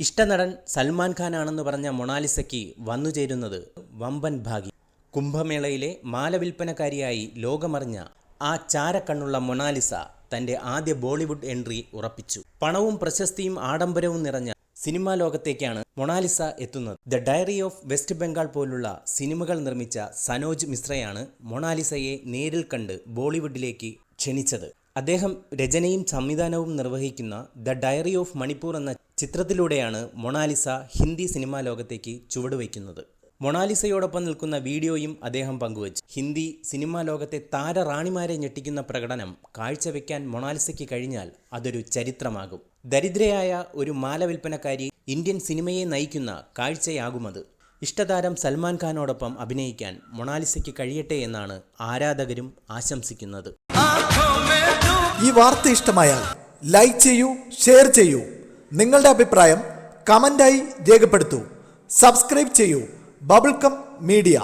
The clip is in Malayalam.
ഇഷ്ടനടൻ സൽമാൻ ഖാനാണെന്ന് പറഞ്ഞ മൊണാലിസയ്ക്ക് വന്നുചേരുന്നത് വമ്പൻ ഭാഗ്യം. കുംഭമേളയിലെ മാല വിൽപ്പനക്കാരിയായി ലോകമറിഞ്ഞ ആ ചാരക്കണ്ണുള്ള മൊണാലിസ തന്റെ ആദ്യ ബോളിവുഡ് എൻട്രി ഉറപ്പിച്ചു. പണവും പ്രശസ്തിയും ആഡംബരവും നിറഞ്ഞ സിനിമാ ലോകത്തേക്കാണ് മൊണാലിസ എത്തുന്നത്. The diary of West Bengal പോലുള്ള സിനിമകൾ നിർമ്മിച്ച സനോജ് മിശ്രയാണ് മൊണാലിസയെ നേരിൽ കണ്ട് ബോളിവുഡിലേക്ക് ക്ഷണിച്ചത്. അദ്ദേഹം രചനയും സംവിധാനവും നിർവഹിക്കുന്ന ദ ഡയറി ഓഫ് മണിപ്പൂർ എന്ന ചിത്രത്തിലൂടെയാണ് മൊണാലിസ ഹിന്ദി സിനിമാ ലോകത്തേക്ക് ചുവടുവയ്ക്കുന്നത്. മൊണാലിസയോടൊപ്പം നിൽക്കുന്ന വീഡിയോയും അദ്ദേഹം പങ്കുവച്ചു. ഹിന്ദി സിനിമാ ലോകത്തെ താരറാണിമാരെ ഞെട്ടിക്കുന്ന പ്രകടനം കാഴ്ചവെക്കാൻ മൊണാലിസയ്ക്ക് കഴിഞ്ഞാൽ അതൊരു ചരിത്രമാകും. ദരിദ്രയായ ഒരു മാല വിൽപ്പനക്കാരി ഇന്ത്യൻ സിനിമയെ നയിക്കുന്ന കാഴ്ചയാകുമത്. ഇഷ്ടതാരം സൽമാൻ ഖാനോടൊപ്പം അഭിനയിക്കാൻ മൊണാലിസയ്ക്ക് കഴിയട്ടെ എന്നാണ് ആരാധകരും ആശംസിക്കുന്നത്. ഈ വാർത്ത ഇഷ്ടമായാൽ ലൈക്ക് ചെയ്യൂ ഷെയർ ചെയ്യൂ. നിങ്ങളുടെ അഭിപ്രായം കമന്റായി രേഖപ്പെടുത്തൂ. സബ്സ്ക്രൈബ് ചെയ്യൂ. Bubblegum media.